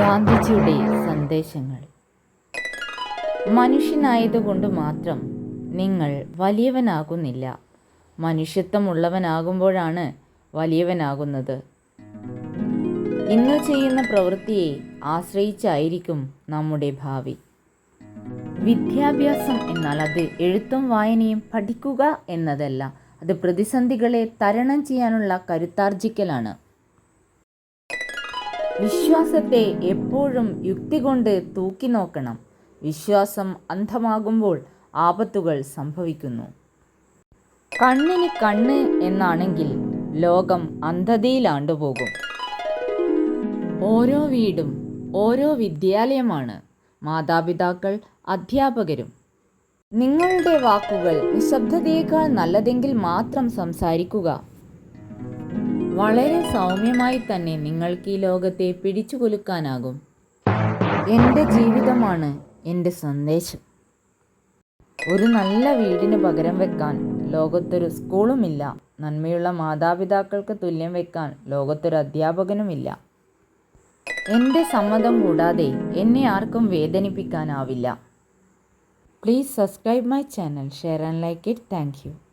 ഗാന്ധിജിയുടെ സന്ദേശങ്ങൾ. മനുഷ്യനായതുകൊണ്ട് മാത്രം നിങ്ങൾ വലിയവനാകുന്നില്ല. മനുഷ്യത്വമുള്ളവനാകുമ്പോഴാണ് വലിയവനാകുന്നത്. ഇന്ന് ചെയ്യുന്ന പ്രവൃത്തിയെ ആശ്രയിച്ചായിരിക്കും നമ്മുടെ ഭാവി. വിദ്യാഭ്യാസം എന്നാൽ അത് എഴുത്തും വായനയും പഠിക്കുക എന്നതല്ല. അത് പ്രതിസന്ധികളെ തരണം ചെയ്യാനുള്ള കരുത്താർജിക്കലാണ്. വിശ്വാസത്തെ എപ്പോഴും യുക്തി കൊണ്ട് തൂക്കി നോക്കണം. വിശ്വാസം അന്ധമാകുമ്പോൾ ആപത്തുകൾ സംഭവിക്കുന്നു. കണ്ണിന് കണ്ണ് എന്നാണെങ്കിൽ ലോകം അന്ധതയിലാണ്ടുപോകും ഓരോ വീടും ഓരോ വിദ്യാലയമാണ്. മാതാപിതാക്കൾ അധ്യാപകരും. നിങ്ങളുടെ വാക്കുകൾ നിശബ്ദതയേക്കാൾ നല്ലതെങ്കിൽ മാത്രം സംസാരിക്കുക. വളരെ സൗമ്യമായി തന്നെ നിങ്ങൾക്ക് ഈ ലോകത്തെ പിടിച്ചു കുലുക്കാനാകും എന്റെ ജീവിതമാണ് എന്റെ സന്ദേശം. ഒരു നല്ല വീടിന് പകരം വെക്കാൻ ലോകത്തൊരു സ്കൂളുമില്ല. നന്മയുള്ള മാതാപിതാക്കൾക്ക് തുല്യം വെക്കാൻ ലോകത്തൊരു അധ്യാപകനുമില്ല. എന്റെ സമ്മതം കൂടാതെ എന്നെ ആർക്കും വേദനിപ്പിക്കാനാവില്ല. Please subscribe my channel. Share and like it. Thank